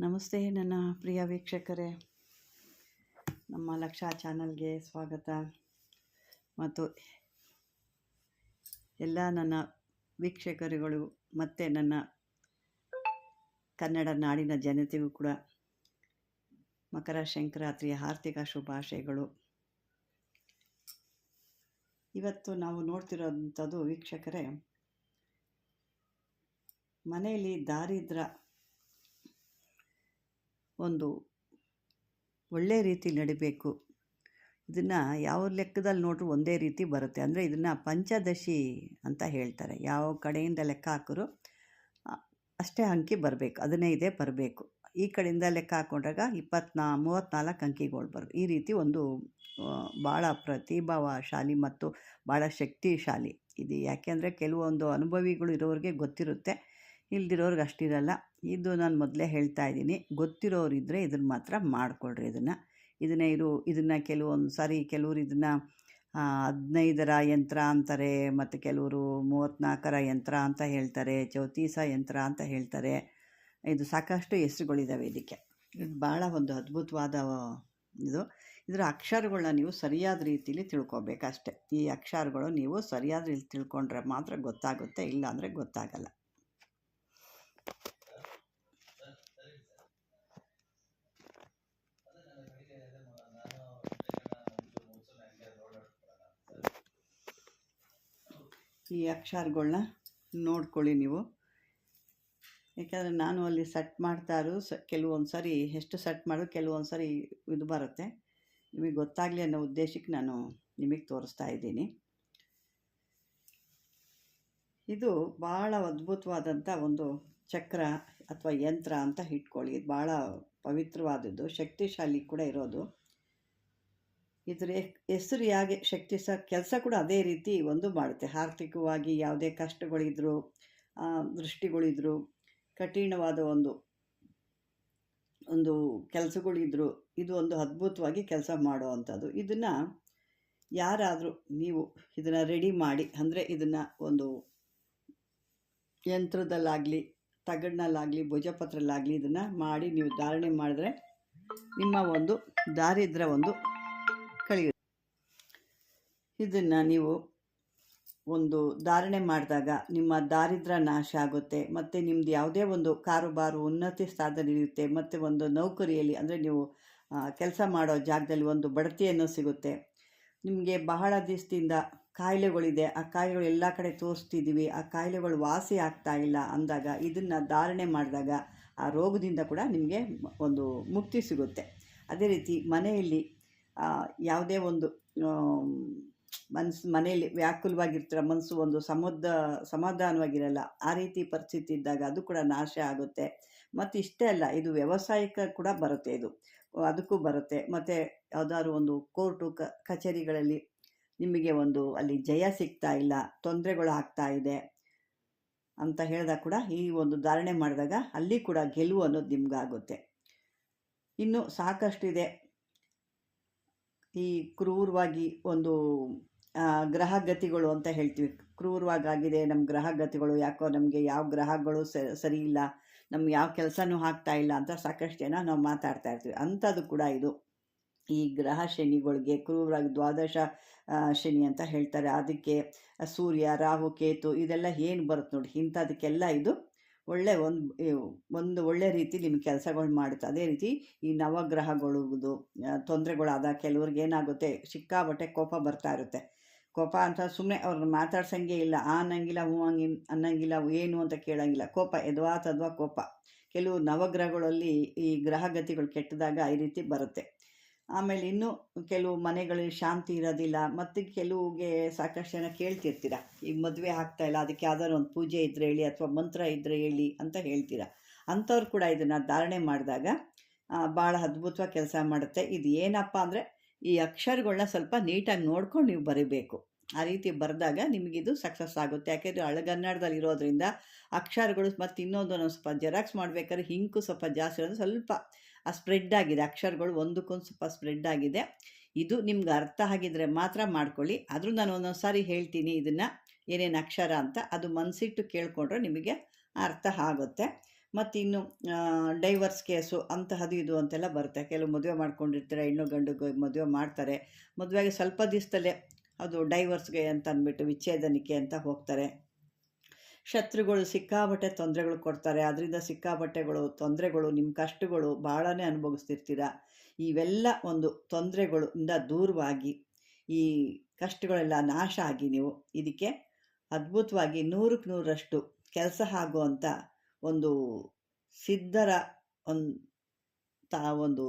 ನಮಸ್ತೆ ನನ್ನ ಪ್ರಿಯ ವೀಕ್ಷಕರೇ. ನಮ್ಮ ಲಕ್ಷ ಚಾನಲ್ಗೆ ಸ್ವಾಗತ. ಮತ್ತು ಎಲ್ಲ ನನ್ನ ವೀಕ್ಷಕರುಗಳು ಮತ್ತು ನನ್ನ ಕನ್ನಡ ನಾಡಿನ ಜನತೆಗೂ ಕೂಡ ಮಕರ ಸಂಕ್ರಾಂತಿಯ ಆರ್ಥಿಕ ಶುಭಾಶಯಗಳು. ಇವತ್ತು ನಾವು ನೋಡ್ತಿರೋಂಥದ್ದು ವೀಕ್ಷಕರೇ, ಮನೆಯಲ್ಲಿ ದಾರಿದ್ರ್ಯ ಒಂದು ಒಳ್ಳೆಯ ರೀತಿ ನಡಿಬೇಕು. ಇದನ್ನು ಯಾವ ಲೆಕ್ಕದಲ್ಲಿ ನೋಡ್ರೂ ಒಂದೇ ರೀತಿ ಬರುತ್ತೆ. ಅಂದರೆ ಇದನ್ನು ಪಂಚದಶಿ ಅಂತ ಹೇಳ್ತಾರೆ. ಯಾವ ಕಡೆಯಿಂದ ಲೆಕ್ಕ ಹಾಕಿದ್ರು ಅಷ್ಟೇ ಅಂಕಿ ಬರಬೇಕು. ಅದನ್ನೇ ಇದೇ ಬರಬೇಕು. ಈ ಕಡೆಯಿಂದ ಲೆಕ್ಕ ಹಾಕೊಂಡಾಗ ಇಪ್ಪತ್ನಾ ಮೂವತ್ತ್ನಾಲ್ಕು ಅಂಕಿಗಳು ಬರು, ಈ ರೀತಿ ಒಂದು ಭಾಳ ಪ್ರತಿಭಾವಶಾಲಿ ಮತ್ತು ಭಾಳ ಶಕ್ತಿಶಾಲಿ. ಇದು ಯಾಕೆಂದರೆ ಕೆಲವೊಂದು ಅನುಭವಿಗಳು ಇರೋರಿಗೆ ಗೊತ್ತಿರುತ್ತೆ. ಇಲ್ದಿರೋರ್ಗೆ ಅಷ್ಟಿರಲ್ಲ. ಇದು ನಾನು ಮೊದಲೇ ಹೇಳ್ತಾ ಇದ್ದೀನಿ. ಗೊತ್ತಿರೋರಿದ್ದರೆ ಇದನ್ನು ಮಾತ್ರ ಮಾಡಿಕೊಡ್ರಿ ಇದನ್ನು. ಇದನ್ನೇ ಇರು, ಇದನ್ನು ಕೆಲವೊಂದು ಸಾರಿ ಕೆಲವರು ಇದನ್ನು ಹದಿನೈದರ ಯಂತ್ರ ಅಂತಾರೆ, ಮತ್ತು ಕೆಲವರು ಮೂವತ್ತ್ನಾಲ್ಕರ ಯಂತ್ರ ಅಂತ ಹೇಳ್ತಾರೆ ಚೌತೀಸ ಯಂತ್ರ ಅಂತ ಹೇಳ್ತಾರೆ. ಇದು ಸಾಕಷ್ಟು ಹೆಸರುಗಳಿದ್ದಾವೆ ಇದಕ್ಕೆ. ಇದು ಭಾಳ ಒಂದು ಅದ್ಭುತವಾದ ಇದು. ಇದರ ಅಕ್ಷರಗಳನ್ನ ನೀವು ಸರಿಯಾದ ರೀತಿಲಿ ತಿಳ್ಕೊಬೇಕಷ್ಟೆ. ಈ ಅಕ್ಷರಗಳು ನೀವು ಸರಿಯಾದ ರೀತಿ ತಿಳ್ಕೊಂಡ್ರೆ ಮಾತ್ರ ಗೊತ್ತಾಗುತ್ತೆ, ಇಲ್ಲಾಂದರೆ ಗೊತ್ತಾಗಲ್ಲ. ಈ ಅಕ್ಷರಗಳನ್ನ ನೋಡ್ಕೊಳ್ಳಿ ನೀವು. ಯಾಕಂದರೆ ನಾನು ಅಲ್ಲಿ ಸೆಟ್ ಮಾಡ್ತಾ ಇರೋ ಸ, ಕೆಲವೊಂದು ಸರಿ ಎಷ್ಟು ಸೆಟ್ ಮಾಡೋದು ಕೆಲವೊಂದು ಸಾರಿ ಇದು ಬರುತ್ತೆ. ನಿಮಗೆ ಗೊತ್ತಾಗಲಿ ಅನ್ನೋ ಉದ್ದೇಶಕ್ಕೆ ನಾನು ನಿಮಗೆ ತೋರಿಸ್ತಾ ಇದ್ದೀನಿ. ಇದು ಭಾಳ ಅದ್ಭುತವಾದಂಥ ಒಂದು ಚಕ್ರ ಅಥವಾ ಯಂತ್ರ ಅಂತ ಇಟ್ಕೊಳ್ಳಿ. ಇದು ಭಾಳ ಪವಿತ್ರವಾದದ್ದು, ಶಕ್ತಿಶಾಲಿ ಕೂಡ ಇರೋದು. ಇದ್ರ ಹೆಸರು ಹೇಗೆ ಶಕ್ತಿ ಸಹ ಕೆಲಸ ಕೂಡ ಅದೇ ರೀತಿ ಒಂದು ಮಾಡುತ್ತೆ. ಆರ್ಥಿಕವಾಗಿ ಯಾವುದೇ ಕಷ್ಟಗಳಿದ್ರು ದೃಷ್ಟಿಗಳಿದ್ರು, ಕಠಿಣವಾದ ಒಂದು ಒಂದು ಕೆಲಸಗಳಿದ್ರು, ಇದು ಒಂದು ಅದ್ಭುತವಾಗಿ ಕೆಲಸ ಮಾಡುವಂಥದ್ದು. ಇದನ್ನು ಯಾರಾದರೂ ನೀವು ಇದನ್ನು ರೆಡಿ ಮಾಡಿ, ಅಂದರೆ ಇದನ್ನು ಒಂದು ಯಂತ್ರದಲ್ಲಾಗಲಿ, ತಗಡಿನಲ್ಲಾಗಲಿ ಭುಜಪತ್ರಲ್ಲಾಗಲಿ ಇದನ್ನು ಮಾಡಿ ನೀವು ಧಾರಣೆ ಮಾಡಿದ್ರೆ ನಿಮ್ಮ ಒಂದು ದಾರಿದ್ರ ಒಂದು ಕಳೆಯುತ್ತೆ. ಇದನ್ನು ನೀವು ಒಂದು ಧಾರಣೆ ಮಾಡಿದಾಗ ನಿಮ್ಮ ದಾರಿದ್ರ ನಾಶ ಆಗುತ್ತೆ, ಮತ್ತು ನಿಮ್ಮದು ಯಾವುದೇ ಒಂದು ಕಾರುಬಾರು, ಉನ್ನತಿ ಸ್ಥಾನದಲ್ಲಿ ಇರುತ್ತೆ ಮತ್ತು ಒಂದು ನೌಕರಿಯಲ್ಲಿ ಅಂದರೆ ನೀವು ಕೆಲಸ ಮಾಡೋ ಜಾಗದಲ್ಲಿ ಒಂದು ಬಡತಿಯನ್ನು ಸಿಗುತ್ತೆ. ನಿಮಗೆ ಬಹಳ ದಿವಸದಿಂದ ಕಾಯಿಲೆಗಳಿದೆ, ಆ ಕಾಯಿಲೆಗಳು ಎಲ್ಲ ಕಡೆ ತೋರಿಸ್ತಿದ್ದೀವಿ ಆ ಕಾಯಿಲೆಗಳು ವಾಸಿ ಆಗ್ತಾ ಇಲ್ಲ ಅಂದಾಗ ಇದನ್ನು ಧಾರಣೆ ಮಾಡಿದಾಗ ಆ ರೋಗದಿಂದ ಕೂಡ ನಿಮಗೆ ಒಂದು ಮುಕ್ತಿ ಸಿಗುತ್ತೆ. ಅದೇ ರೀತಿ ಮನೆಯಲ್ಲಿ ಯಾವುದೇ ಒಂದು ಮನಸ್ಸು ಮನೆಯಲ್ಲಿ ವ್ಯಾಕುಲವಾಗಿರ್ತಾರೆ ಮನಸ್ಸು ಒಂದು ಸಮುದ್ರ ಸಮಾಧಾನವಾಗಿರಲ್ಲ, ಆ ರೀತಿ ಪರಿಸ್ಥಿತಿ ಇದ್ದಾಗ ಅದು ಕೂಡ ನಾಶ ಆಗುತ್ತೆ. ಮತ್ತು ಇಷ್ಟೇ ಅಲ್ಲ, ಇದು ವ್ಯವಸಾಯಕ್ಕೆ ಕೂಡ ಬರುತ್ತೆ ಇದು. ಅದಕ್ಕೂ ಬರುತ್ತೆ. ಮತ್ತು ಯಾವುದಾದ್ರು ಒಂದು ಕೋರ್ಟು ಕಚೇರಿಗಳಲ್ಲಿ ನಿಮಗೆ ಒಂದು ಅಲ್ಲಿ ಜಯ ಸಿಗ್ತಾ ಇಲ್ಲ, ತೊಂದರೆಗಳು ಆಗ್ತಾ ಇದೆ ಅಂತ ಹೇಳಿದಾಗ ಕೂಡ ಈ ಒಂದು ಧಾರಣೆ ಮಾಡಿದಾಗ ಅಲ್ಲಿ ಕೂಡ ಗೆಲುವು ಅನ್ನೋದು ನಿಮ್ಗಾಗುತ್ತೆ. ಇನ್ನು ಸಾಕಷ್ಟು ಇದೆ ಈ ಕ್ರೂರವಾಗಿ ಒಂದು ಗ್ರಹ ಗ್ರಹಗತಿಗಳು ಅಂತ ಹೇಳ್ತೀವಿ. ಕ್ರೂರವಾಗಿ ಆಗಿದೆ ನಮ್ಮ ಗ್ರಹಗತಿಗಳು ಯಾಕೋ ನಮಗೆ ಯಾವ ಗ್ರಹಗಳು ಸರಿ ಇಲ್ಲ, ನಮ್ಗೆ ಯಾವ ಕೆಲಸನೂ ಆಗ್ತಾ ಇಲ್ಲ ಅಂತ ಸಾಕಷ್ಟು ಜನ ನಾವು ಮಾತಾಡ್ತಾ ಇರ್ತೀವಿ. ಅಂಥದ್ದು ಕೂಡ ಇದು. ಈ ಗ್ರಹ ಶನಿಗಳಿಗೆ ಕ್ರೂರವಾಗಿ ದ್ವಾದಶ ಶನಿ ಅಂತ ಹೇಳ್ತಾರೆ. ಅದಕ್ಕೆ ಸೂರ್ಯ, ರಾಹು, ಕೇತು ಇದೆಲ್ಲ ಏನು ಬರುತ್ತೆ ನೋಡಿ, ಇಂಥದಕ್ಕೆಲ್ಲ ಇದು ಒಳ್ಳೆ ಒಂದು ಒಂದು ಒಳ್ಳೆ ರೀತಿ ನಿಮ್ಮ ಕೆಲಸಗಳು ಮಾಡುತ್ತೆ. ಅದೇ ರೀತಿ ಈ ನವಗ್ರಹಗಳು ತೊಂದರೆಗಳಾದ ಕೆಲವ್ರಿಗೆ ಏನಾಗುತ್ತೆ ಸಿಕ್ಕಾಬಟ್ಟೆ ಕೋಪ ಬರ್ತಾ ಇರುತ್ತೆ. ಕೋಪ ಅಂತ ಸುಮ್ಮನೆ ಅವ್ರನ್ನ ಮಾತಾಡ್ಸಂಗೆ ಇಲ್ಲ, ಆ, ಅನ್ನಂಗಿಲ್ಲ, ಹೂ, ಹಂಗಿ, ಅನ್ನಂಗಿಲ್ಲ, ಏನು ಅಂತ ಕೇಳಂಗಿಲ್ಲ. ಕೋಪ ಎದ್ವಾ ತದ್ವಾ ಕೋಪ. ಕೆಲವು ನವಗ್ರಹಗಳಲ್ಲಿ ಈ ಗ್ರಹಗತಿಗಳು ಕೆಟ್ಟದಾಗ ಈ ರೀತಿ ಬರುತ್ತೆ. ಆಮೇಲೆ ಇನ್ನು ಕೆಲವು ಮನೆಗಳಲ್ಲಿ ಶಾಂತಿ ಇರೋದಿಲ್ಲ, ಮತ್ತು ಕೆಲವುಗೆ ಸಾಕಷ್ಟು ಜನ ಕೇಳ್ತಿರ್ತೀರ ಈಗ ಮದುವೆ ಆಗ್ತಾ ಇಲ್ಲ, ಅದಕ್ಕೆ ಯಾವ್ದಾದ್ರು ಒಂದು ಪೂಜೆ ಇದ್ದರೆ ಹೇಳಿ ಅಥವಾ ಮಂತ್ರ ಇದ್ದರೆ ಹೇಳಿ ಅಂತ ಹೇಳ್ತೀರ? ಅಂಥವ್ರು ಕೂಡ ಇದನ್ನು ಧಾರಣೆ ಮಾಡಿದಾಗ ಭಾಳ ಅದ್ಭುತವಾಗಿ ಕೆಲಸ ಮಾಡುತ್ತೆ. ಇದು ಏನಪ್ಪ ಅಂದರೆ, ಈ ಅಕ್ಷರಗಳನ್ನ ಸ್ವಲ್ಪ ನೀಟಾಗಿ ನೋಡ್ಕೊಂಡು ನೀವು ಬರೀಬೇಕು. ಆ ರೀತಿ ಬರೆದಾಗ ನಿಮಗಿದು ಸಕ್ಸಸ್ ಆಗುತ್ತೆ. ಯಾಕೆಂದರೆ ಹಳಗನ್ನಡದಲ್ಲಿ ಇರೋದ್ರಿಂದ ಅಕ್ಷರಗಳು ಮತ್ತು ಇನ್ನೊಂದು ಸ್ವಲ್ಪ ಜೆರಾಕ್ಸ್ ಮಾಡ್ಬೇಕಾದ್ರೆ ಹಿಂಕು ಸ್ವಲ್ಪ ಜಾಸ್ತಿ ಇರೋದು ಸ್ವಲ್ಪ ಆ ಸ್ಪ್ರೆಡ್ ಆಗಿದೆ. ಅಕ್ಷರಗಳು ಒಂದಕ್ಕೊಂದು ಸ್ವಲ್ಪ ಸ್ಪ್ರೆಡ್ ಆಗಿದೆ. ಇದು ನಿಮ್ಗೆ ಅರ್ಥ ಆಗಿದ್ರೆ ಮಾತ್ರ ಮಾಡ್ಕೊಳ್ಳಿ. ಆದರೂ ನಾನು ಒಂದೊಂದು ಸಾರಿ ಹೇಳ್ತೀನಿ ಇದನ್ನು. ಏನೇನು ಅಕ್ಷರ ಅಂತ ಅದು ಮನಸ್ಸಿಟ್ಟು ಕೇಳಿಕೊಂಡ್ರೆ ನಿಮಗೆ ಅರ್ಥ ಆಗುತ್ತೆ. ಮತ್ತು ಇನ್ನು ಡೈವರ್ಸ್ ಕೇಸು ಅಂತಹದು ಇದು ಅಂತೆಲ್ಲ ಬರುತ್ತೆ. ಕೆಲವು ಮದುವೆ ಮಾಡ್ಕೊಂಡಿರ್ತಾರೆ, ಹೆಣ್ಣು ಗಂಡು ಮದುವೆ ಮಾಡ್ತಾರೆ. ಮದುವೆಗೆ ಸ್ವಲ್ಪ ದಿವಸದಲ್ಲೇ ಅದು ಡೈವರ್ಸ್ಗೆ ಅಂತ ಅಂದ್ಬಿಟ್ಟು ವಿಚ್ಛೇದನಕ್ಕೆ ಅಂತ ಹೋಗ್ತಾರೆ. ಶತ್ರುಗಳು ಸಿಕ್ಕಾಬಟ್ಟೆ ತೊಂದರೆಗಳು ಕೊಡ್ತಾರೆ. ಅದರಿಂದ ಸಿಕ್ಕಾಬಟ್ಟೆಗಳು ತೊಂದರೆಗಳು ನಿಮ್ಮ ಕಷ್ಟಗಳು ಭಾಳನೇ ಅನುಭವಿಸ್ತಿರ್ತೀರ? ಇವೆಲ್ಲ ಒಂದು ತೊಂದರೆಗಳಿಂದ ದೂರವಾಗಿ ಈ ಕಷ್ಟಗಳೆಲ್ಲ ನಾಶ ಆಗಿ ನೀವು ಇದಕ್ಕೆ ಅದ್ಭುತವಾಗಿ ನೂರಕ್ಕೆ ನೂರರಷ್ಟು ಕೆಲಸ ಆಗುವಂಥ ಒಂದು ಸಿದ್ಧರ ಒಂದು ತಾ ಒಂದು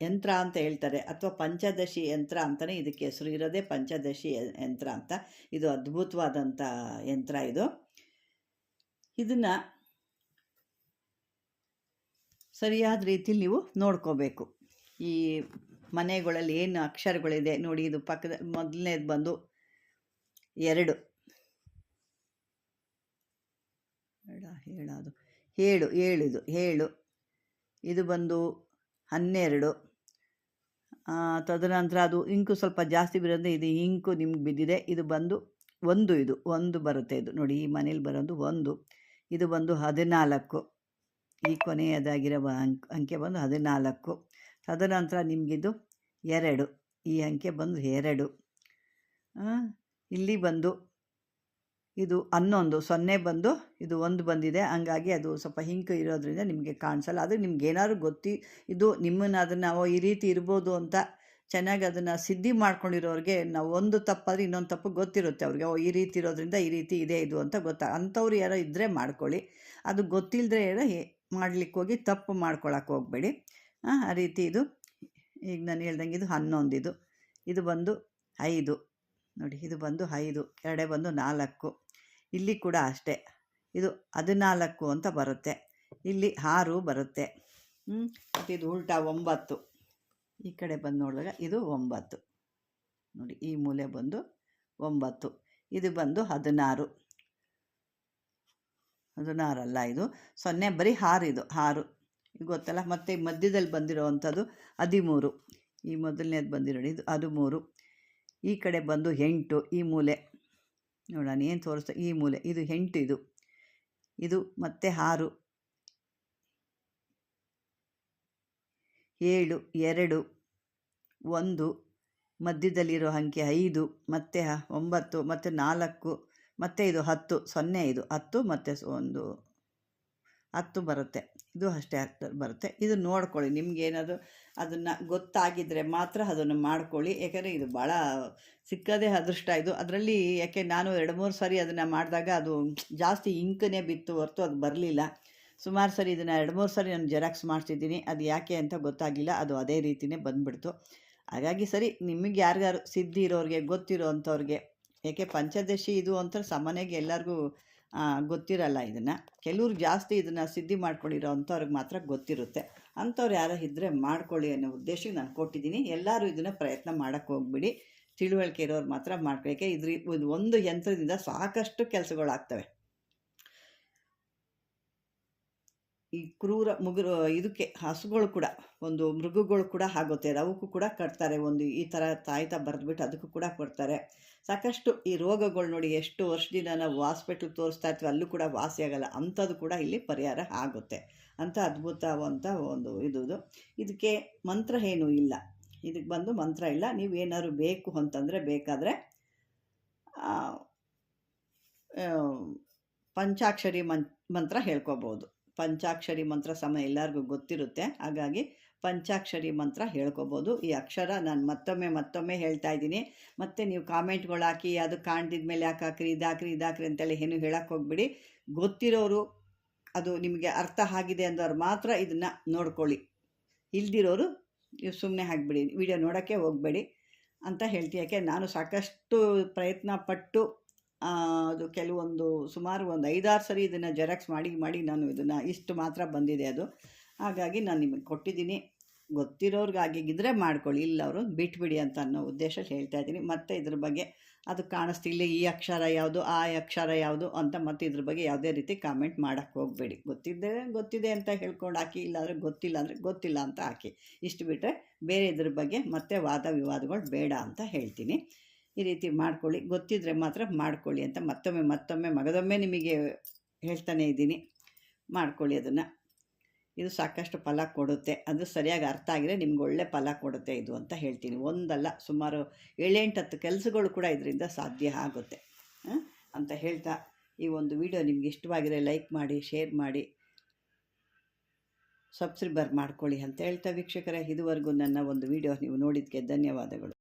ಯಂತ್ರ ಅಂತ ಹೇಳ್ತಾರೆ. ಅಥವಾ ಪಂಚದಶಿ ಯಂತ್ರ ಅಂತಲೇ ಇದಕ್ಕೆ ಹೆಸರು. ಇರೋದೇ ಪಂಚದಶಿ ಯಂತ್ರ ಅಂತ. ಇದು ಅದ್ಭುತವಾದಂಥ ಯಂತ್ರ ಇದು. ಇದನ್ನು ಸರಿಯಾದ ರೀತಿಯಲ್ಲಿ ನೀವು ನೋಡ್ಕೋಬೇಕು. ಈ ಮನೆಗಳಲ್ಲಿ ಏನು ಅಕ್ಷರಗಳಿದೆ ನೋಡಿ, ಇದು ಪಕ್ಕದ ಮೊದಲನೇದು ಬಂದು ಎರಡು. ಹೇಳೋದು ಹೇಳು ಇದು, ಏಳು. ಇದು ಬಂದು ಹನ್ನೆರಡು. ತದನಂತರ ಅದು ಇಂಕು ಸ್ವಲ್ಪ ಜಾಸ್ತಿ ಬರೋದು ಇದು ಇಂಕು ನಿಮ್ಗೆ ಬಿದ್ದಿದೆ. ಇದು ಬಂದು ಒಂದು ಇದು, ಒಂದು ಬರುತ್ತೆ ಇದು. ನೋಡಿ, ಈ ಮನೇಲಿ ಬರೋದು ಒಂದು. ಇದು ಬಂದು ಹದಿನಾಲ್ಕು. ಈ ಕೊನೆಯದಾಗಿರುವ ಅಂಕ್, ಅಂಕೆ ಬಂದು ಹದಿನಾಲ್ಕು. ತದನಂತರ ನಿಮಗಿದು ಎರಡು. ಈ ಅಂಕೆ ಬಂದು ಎರಡು. ಇಲ್ಲಿ ಬಂದು ಇದು ಹನ್ನೊಂದು. ಸೊನ್ನೆ ಬಂದು ಇದು ಒಂದು ಬಂದಿದೆ. ಹಂಗಾಗಿ ಅದು ಸ್ವಲ್ಪ ಹಿಂಕು ಇರೋದ್ರಿಂದ ನಿಮಗೆ ಕಾಣಿಸಲ್ಲ. ಅದು ನಿಮ್ಗೆ ಏನಾದ್ರು ಗೊತ್ತಿ, ಇದು ನಿಮ್ಮನ್ನು ಅದನ್ನು ಈ ರೀತಿ ಇರ್ಬೋದು ಅಂತ ಚೆನ್ನಾಗಿ ಅದನ್ನು ಸಿದ್ಧಿ ಮಾಡ್ಕೊಂಡಿರೋರಿಗೆ ನಾವು ಒಂದು ತಪ್ಪಾದ್ರೆ ಇನ್ನೊಂದು ತಪ್ಪು ಗೊತ್ತಿರುತ್ತೆ ಅವ್ರಿಗೆ. ಓ, ಈ ರೀತಿ ಇರೋದ್ರಿಂದ ಈ ರೀತಿ ಇದೆ ಇದು ಅಂತ ಗೊತ್ತಾ, ಅಂಥವ್ರು ಯಾರೋ ಇದ್ದರೆ ಮಾಡ್ಕೊಳ್ಳಿ. ಅದು ಗೊತ್ತಿಲ್ಲದೆ ಏನೋ ಮಾಡ್ಲಿಕ್ಕೆ ಹೋಗಿ ತಪ್ಪು ಮಾಡ್ಕೊಳಕ್ಕೆ ಹೋಗಬೇಡಿ. ಆ ರೀತಿ ಇದು. ಈಗ ನಾನು ಹೇಳ್ದಂಗೆ ಇದು ಹನ್ನೊಂದು ಇದು ಇದು ಬಂದು ಐದು. ನೋಡಿ, ಇದು ಬಂದು ಐದು. ಎರಡೇ ಬಂದು ನಾಲ್ಕು. ಇಲ್ಲಿ ಕೂಡ ಅಷ್ಟೇ. ಇದು ಹದಿನಾಲ್ಕು ಅಂತ ಬರುತ್ತೆ. ಇಲ್ಲಿ ಆರು ಬರುತ್ತೆ. ಮತ್ತು ಇದು ಉಲ್ಟಾ ಒಂಬತ್ತು. ಈ ಕಡೆ ಬಂದು ನೋಡಿದಾಗ ಇದು ಒಂಬತ್ತು. ನೋಡಿ, ಈ ಮೂಲೆ ಬಂದು ಒಂಬತ್ತು. ಇದು ಬಂದು ಹದಿನಾರು. ಹದಿನಾರಲ್ಲ ಇದು. ಸೊನ್ನೆ ಬರೀ ಆರು ಇದು ಇದು ಗೊತ್ತಲ್ಲ, ಮತ್ತು ಮಧ್ಯದಲ್ಲಿ ಬಂದಿರೋವಂಥದ್ದು ಹದಿಮೂರು. ಈ ಮೊದಲನೇದು ಬಂದಿರೋ ಇದು ಹದಿಮೂರು. ಈ ಕಡೆ ಬಂದು ಎಂಟು, ಈ ಮೂಲೆ. ನೋಡೋಣ, ಏನು ತೋರಿಸ್ತಾ, ಈ ಮೂಲೆ. ಇದು ಎಂಟು ಇದು. ಇದು ಮತ್ತೆ ಆರು. ಏಳು, ಎರಡು, ಒಂದು, ಮಧ್ಯದಲ್ಲಿರೋ ಅಂಕೆ ಐದು, ಮತ್ತೆ ಒಂಬತ್ತು, ಮತ್ತು ನಾಲ್ಕು, ಮತ್ತು ಇದು ಹತ್ತು, ಸೊನ್ನೆ ಇದು ಹತ್ತು, ಮತ್ತು ಒಂದು ಹತ್ತು ಬರುತ್ತೆ. ಇದು ಅಷ್ಟೇ ಬರುತ್ತೆ. ಇದು ನೋಡ್ಕೊಳ್ಳಿ, ನಿಮ್ಗೆ ಏನಾದರೂ ಅದನ್ನು ಗೊತ್ತಾಗಿದ್ದರೆ ಮಾತ್ರ ಅದನ್ನು ಮಾಡ್ಕೊಳ್ಳಿ. ಯಾಕಂದರೆ ಇದು ಭಾಳ ಸಿಕ್ಕದೇ ಅದೃಷ್ಟ ಇದು. ಅದರಲ್ಲಿ ಯಾಕೆ ನಾನು ಎರಡು, ಮೂರು ಸಾರಿ ಅದನ್ನು ಮಾಡಿದಾಗ ಅದು ಜಾಸ್ತಿ ಇಂಕನೇ ಬಿತ್ತು ಹೊರತು ಅದು ಬರಲಿಲ್ಲ. ಸುಮಾರು ಸರಿ ಇದನ್ನು ಎರಡು ಮೂರು ಸರಿ ನಾನು ಜೆರಾಕ್ಸ್ ಮಾಡ್ತಿದ್ದೀನಿ. ಅದು ಯಾಕೆ ಅಂತ ಗೊತ್ತಾಗಿಲ್ಲ. ಅದು ಅದೇ ರೀತಿಯೇ ಬಂದ್ಬಿಡ್ತು. ಹಾಗಾಗಿ ಸರಿ, ನಿಮಗೆ ಯಾರಿಗಾರು ಸಿದ್ಧಿ ಇರೋರಿಗೆ ಗೊತ್ತಿರೋ ಅಂಥವ್ರಿಗೆ ಏಕೆ ಪಂಚದಶಿ ಇದು ಅಂತ ಸಾಮಾನ್ಯವಾಗಿ ಎಲ್ಲರಿಗೂ ಗೊತ್ತಿರಲ್ಲ ಇದನ್ನು. ಕೆಲವ್ರು ಜಾಸ್ತಿ ಇದನ್ನು ಸಿದ್ಧಿ ಮಾಡ್ಕೊಂಡಿರೋ ಅಂಥವ್ರಿಗೆ ಮಾತ್ರ ಗೊತ್ತಿರುತ್ತೆ. ಅಂಥವ್ರು ಯಾರೋ ಇದ್ದರೆ ಮಾಡ್ಕೊಳ್ಳಿ ಅನ್ನೋ ಉದ್ದೇಶಕ್ಕೆ ನಾನು ಕೊಟ್ಟಿದ್ದೀನಿ. ಎಲ್ಲರೂ ಇದನ್ನು ಪ್ರಯತ್ನ ಮಾಡೋಕ್ಕೆ ಹೋಗ್ಬಿಡಿ. ತಿಳುವಳಿಕೆ ಇರೋರು ಮಾತ್ರ ಮಾಡ್ಕೊಳ್ಳಿಕ್ಕೆ ಇದ್ರ, ಇದು ಒಂದು ಯಂತ್ರದಿಂದ ಸಾಕಷ್ಟು ಕೆಲಸಗಳಾಗ್ತವೆ. ಈ ಕ್ರೂರ ಮುಗುರು, ಇದಕ್ಕೆ ಹಸುಗಳು ಕೂಡ, ಒಂದು ಮೃಗಗಳು ಕೂಡ ಆಗುತ್ತೆ. ಅವಕ್ಕೂ ಕೂಡ ಕಟ್ತಾರೆ, ಒಂದು ಈ ಥರ ತಾಯ್ತ ಬರೆದ್ಬಿಟ್ಟು ಅದಕ್ಕೂ ಕೂಡ ಕೊಡ್ತಾರೆ. ಸಾಕಷ್ಟು ಈ ರೋಗಗಳು ನೋಡಿ ಎಷ್ಟು ವರ್ಷದಿಂದ ನಾವು ಹಾಸ್ಪಿಟ್ಲ್ ತೋರಿಸ್ತಾ ಇರ್ತೀವಿ ಅಲ್ಲೂ ಕೂಡ ವಾಸಿ ಆಗಲ್ಲ. ಅಂಥದ್ದು ಕೂಡ ಇಲ್ಲಿ ಪರಿಹಾರ ಆಗುತ್ತೆ. ಅಂತ ಅದ್ಭುತವಂತ ಒಂದು ಇದು ಇದು. ಇದಕ್ಕೆ ಮಂತ್ರ ಏನೂ ಇಲ್ಲ. ಇದಕ್ಕೆ ಬಂದು ಮಂತ್ರ ಇಲ್ಲ. ನೀವು ಏನಾದ್ರು ಬೇಕು ಅಂತಂದರೆ ಬೇಕಾದರೆ ಪಂಚಾಕ್ಷರಿ ಮಂತ್ರ ಹೇಳ್ಕೊಬೋದು. ಪಂಚಾಕ್ಷರಿ ಮಂತ್ರ ಸಮ ಎಲ್ಲರಿಗೂ ಗೊತ್ತಿರುತ್ತೆ. ಹಾಗಾಗಿ ಪಂಚಾಕ್ಷರಿ ಮಂತ್ರ ಹೇಳ್ಕೊಬೋದು. ಈ ಅಕ್ಷರ ನಾನು ಮತ್ತೊಮ್ಮೆ ಮತ್ತೊಮ್ಮೆ ಹೇಳ್ತಾ ಇದ್ದೀನಿ. ಮತ್ತು ನೀವು ಕಾಮೆಂಟ್ಗಳು ಹಾಕಿ ಅದು ಕಾಣ್ದಿದ ಮೇಲೆ ಯಾಕೆ ಹಾಕ್ರಿ ಇದಾಕ್ರಿ ಇದಾಕ್ರಿ ಅಂತೇಳಿ ಏನು ಹೇಳಕ್ಕೆ ಹೋಗ್ಬಿಡಿ. ಗೊತ್ತಿರೋರು ಅದು ನಿಮಗೆ ಅರ್ಥ ಆಗಿದೆ ಅಂದವ್ರು ಮಾತ್ರ ಇದನ್ನು ನೋಡ್ಕೊಳ್ಳಿ. ಇಲ್ದಿರೋರು ನೀವು ಸುಮ್ಮನೆ ಹಾಕ್ಬಿಡಿ. ವಿಡಿಯೋ ನೋಡೋಕ್ಕೆ ಹೋಗಬೇಡಿ ಅಂತ ಹೇಳ್ತೀನಿ ಯಾಕೆ ನಾನು ಸಾಕಷ್ಟು ಪ್ರಯತ್ನ ಪಟ್ಟು ಅದು ಕೆಲವೊಂದು ಸುಮಾರು ಒಂದು ಐದಾರು ಸರಿ ಇದನ್ನು ಜೆರಾಕ್ಸ್ ಮಾಡಿ ಮಾಡಿ ನಾನು ಇದನ್ನು ಇಷ್ಟು ಮಾತ್ರ ಬಂದಿದೆ ಅದು. ಹಾಗಾಗಿ ನಾನು ನಿಮಗೆ ಕೊಟ್ಟಿದ್ದೀನಿ. ಗೊತ್ತಿರೋರ್ಗಾಗಿದ್ದರೆ ಮಾಡ್ಕೊಳ್ಳಿ, ಇಲ್ಲ ಅವರು ಬಿಟ್ಬಿಡಿ ಅಂತ ಅನ್ನೋ ಉದ್ದೇಶ ಹೇಳ್ತಾ ಇದ್ದೀನಿ. ಮತ್ತು ಇದ್ರ ಬಗ್ಗೆ ಅದು ಕಾಣಿಸ್ತಿಲ್ಲ, ಈ ಅಕ್ಷರ ಯಾವುದು, ಆ ಅಕ್ಷರ ಯಾವುದು ಅಂತ ಮತ್ತೆ ಇದ್ರ ಬಗ್ಗೆ ಯಾವುದೇ ರೀತಿ ಕಾಮೆಂಟ್ ಮಾಡೋಕ್ಕೆ ಹೋಗಬೇಡಿ. ಗೊತ್ತಿದ್ದರೆ ಗೊತ್ತಿದೆ ಅಂತ ಹೇಳ್ಕೊಂಡು ಹಾಕಿ, ಇಲ್ಲಾಂದರೆ ಗೊತ್ತಿಲ್ಲ ಅಂದರೆ ಗೊತ್ತಿಲ್ಲ ಅಂತ ಹಾಕಿ. ಇಷ್ಟು ಬಿಟ್ಟರೆ ಬೇರೆ ಇದ್ರ ಬಗ್ಗೆ ಮತ್ತೆ ವಾದ ವಿವಾದಗಳು ಬೇಡ ಅಂತ ಹೇಳ್ತೀನಿ. ಈ ರೀತಿ ಮಾಡ್ಕೊಳ್ಳಿ. ಗೊತ್ತಿದ್ದರೆ ಮಾತ್ರ ಮಾಡ್ಕೊಳ್ಳಿ ಅಂತ ಮತ್ತೊಮ್ಮೆ ಮತ್ತೊಮ್ಮೆ ಮಗದೊಮ್ಮೆ ನಿಮಗೆ ಹೇಳ್ತಾನೆ ಇದ್ದೀನಿ. ಮಾಡ್ಕೊಳ್ಳಿ ಅದನ್ನು. ಇದು ಸಾಕಷ್ಟು ಫಲ ಕೊಡುತ್ತೆ. ಅದು ಸರಿಯಾಗಿ ಅರ್ಥ ಆಗಿದ್ರೆ ನಿಮ್ಗೆ ಒಳ್ಳೆ ಫಲ ಕೊಡುತ್ತೆ ಇದು ಅಂತ ಹೇಳ್ತೀನಿ. ಒಂದಲ್ಲ, ಸುಮಾರು ಏಳೆಂಟು ಹತ್ತು ಕೆಲಸಗಳು ಕೂಡ ಇದರಿಂದ ಸಾಧ್ಯ ಆಗುತ್ತೆ. ಅಂತ ಹೇಳ್ತಾ ಈ ಒಂದು ವಿಡಿಯೋ ನಿಮ್ಗೆ ಇಷ್ಟವಾಗಿದೆ ಲೈಕ್ ಮಾಡಿ, ಶೇರ್ ಮಾಡಿ, ಸಬ್ಸ್ಕ್ರೈಬರ್ ಮಾಡ್ಕೊಳ್ಳಿ ಅಂತ ಹೇಳ್ತಾ. ವೀಕ್ಷಕರೇ, ಇದುವರೆಗೂ ನನ್ನ ಒಂದು ವಿಡಿಯೋ ನೀವು ನೋಡಿದ್ದಕ್ಕೆ ಧನ್ಯವಾದಗಳು.